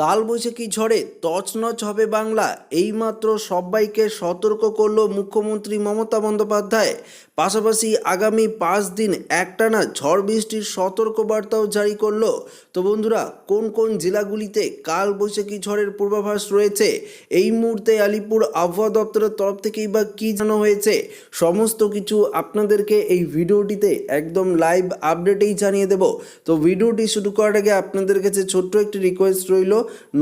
কালবৈশাখী ঝড়ে তছনছ হবে বাংলা। এইমাত্র সবাইকে সতর্ক করল মুখ্যমন্ত্রী মমতা বন্দ্যোপাধ্যায়। পাশাপাশি আগামী পাঁচ দিন একটানা ঝড় বৃষ্টির সতর্কবার্তাও জারি করল। তো বন্ধুরা, কোন কোন জেলাগুলিতে কালবৈশাখী ঝড়ের পূর্বাভাস রয়েছে? এই মুহূর্তে আলিপুর আবহাওয়া দপ্তরের তরফ থেকেই বা কী জানানো হয়েছে? সমস্ত কিছু আপনাদেরকে এই ভিডিওটিতে একদম লাইভ আপডেটেই জানিয়ে দেব। তো ভিডিওটি শুরু করার আগে আপনাদের কাছে ছোট্ট একটি রিকোয়েস্ট রইল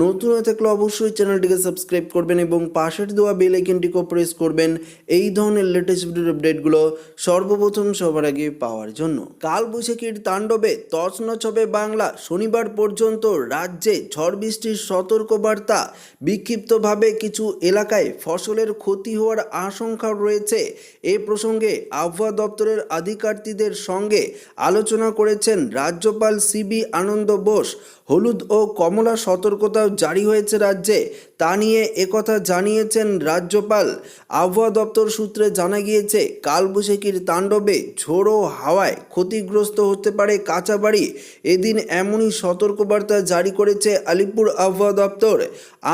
নতুন হয়ে থাকলে অবশ্যই চ্যানেলটিকে সাবস্ক্রাইব করবেন এবং পাশের দেওয়া বেল আইকনটিকেও প্রেস করবেন। এই ধরনের লেটেস্ট ভিডিওর আপডেটগুলো সর্বপ্রথম সবার আগে পাওয়ার জন্য। কালবৈশাখীর তাণ্ডবে তছনছ হবে বাংলা। শনিবার পর্যন্ত রাজ্যে ঝড় বৃষ্টির সতর্কবার্তা। বিক্ষিপ্তভাবে কিছু এলাকায় ফসলের ক্ষতি হওয়ার আশঙ্কা রয়েছে। এ প্রসঙ্গে আবহাওয়া দপ্তরের আধিকারিকদের সঙ্গে আলোচনা করেছেন রাজ্যপাল সিবি আনন্দ বোস। হলুদ ও কমলা সতর্কতা জারি হয়েছে রাজ্যে। তা নিয়ে একথা জানিয়েছেন রাজ্যপাল। আবহাওয়া দপ্তর সূত্রে জানা গিয়েছে, কালবৈশাখীর তাণ্ডবে ঝোড়ো হাওয়ায় ক্ষতিগ্রস্ত হতে পারে কাঁচা বাড়ি এদিন এমনই সতর্কবার্তা জারি করেছে আলিপুর আবহাওয়া দপ্তর।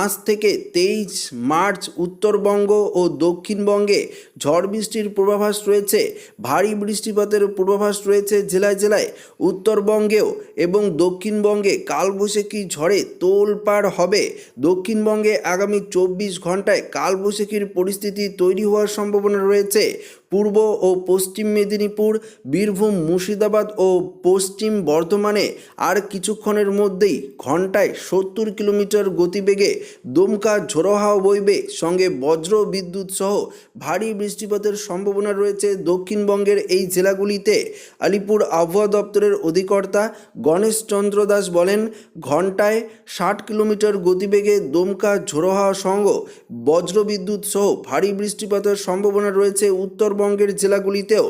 আজ থেকে তেইশ মার্চ উত্তরবঙ্গ ও দক্ষিণবঙ্গে ঝড় বৃষ্টির পূর্বাভাস রয়েছে। ভারী বৃষ্টিপাতের পূর্বাভাস রয়েছে জেলায় জেলায়। উত্তরবঙ্গেও এবং দক্ষিণবঙ্গে কালবৈশাখী ঝড়ে তোলপাড় হবে। দক্ষিণবঙ্গে আগামী চব্বিশ ঘন্টায় কালবৈশাখীর পরিস্থিতি তৈরি হওয়ার সম্ভাবনা রয়েছে। পূর্ব ও পশ্চিম মেদিনীপুর, বীরভূম, মুর্শিদাবাদ ও পশ্চিম বর্ধমানে আর কিছুক্ষণের মধ্যেই ঘন্টায় সত্তর কিলোমিটার গতিবেগে দমকা ঝোড়ো হাওয়া বইবে। সঙ্গে বজ্র বিদ্যুৎ সহ ভারী বৃষ্টিপাতের সম্ভাবনা রয়েছে দক্ষিণবঙ্গের এই জেলাগুলিতে। আলিপুর আবহাওয়া দপ্তরের অধিকর্তা গণেশ চন্দ্র দাস বলেন ঘন্টায় ষাট কিলোমিটার গতিবেগে দমকা ঝোড়ো হাওয়া সঙ্গ বজ্রবিদ্যুৎ সহ ভারী বৃষ্টিপাতের সম্ভাবনা রয়েছে উত্তরবঙ্গের জেলাগুলিতেও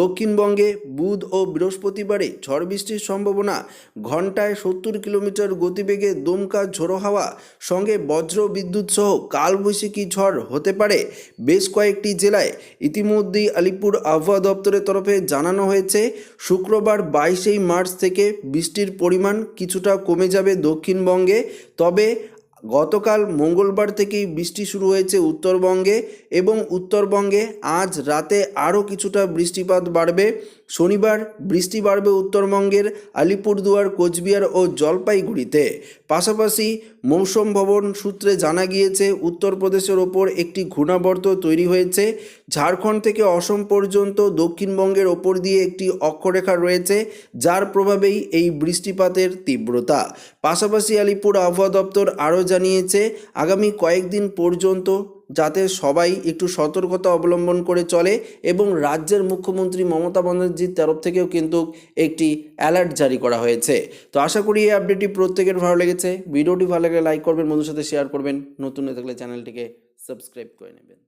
দক্ষিণবঙ্গে বুধ ও বৃহস্পতিবারে ঝড় বৃষ্টির সম্ভাবনা, ঘন্টায় সত্তর কিলোমিটার গতিবেগে দমকা ঝোড়ো হাওয়া, সঙ্গে বজ্র বিদ্যুৎ সহ কালবৈশাখী ঝড় হতে পারে। বেশ কয়েকটি জেলায় ইতিমধ্যেই আলিপুর আবহাওয়া দপ্তরের তরফে জানানো হয়েছে, শুক্রবার বাইশেই মার্চ থেকে বৃষ্টির পরিমাণ কিছুটা কমে যাবে দক্ষিণবঙ্গে। তবে গতকাল মঙ্গলবার থেকেই বৃষ্টি শুরু হয়েছে উত্তরবঙ্গে এবং উত্তরবঙ্গে আজ রাতে আরও কিছুটা বৃষ্টিপাত বাড়বে। শনিবার বৃষ্টি বাড়বে উত্তরবঙ্গের আলিপুরদুয়ার, কোচবিহার ও জলপাইগুড়িতে। পাশাপাশি মৌসুম ভবন সূত্রে জানা গিয়েছে, উত্তরপ্রদেশের ওপর একটি ঘূর্ণাবর্ত তৈরি হয়েছে। ঝাড়খণ্ড থেকে অসম পর্যন্ত দক্ষিণবঙ্গের ওপর দিয়ে একটি অক্ষরেখা রয়েছে, যার প্রভাবেই এই বৃষ্টিপাতের তীব্রতা। পাশাপাশি আলিপুর আবহাওয়া দপ্তর আরও জানিয়েছে, আগামী কয়েকদিন পর্যন্ত যাতে সবাই একটু সতর্কতা অবলম্বন করে চলে এবং রাজ্যের মুখ্যমন্ত্রী মমতা ব্যানার্জির তরফ থেকেও কিন্তু একটি অ্যালার্ট জারি করা হয়েছে। তো আশা করি এই আপডেটটি প্রত্যেকের ভালো লেগেছে। ভিডিওটি ভালো লাগলে লাইক করবেন বন্ধুর সাথে শেয়ার করবেন। নতুন হয়ে থাকলে চ্যানেলটিকে সাবস্ক্রাইব করে নেবেন।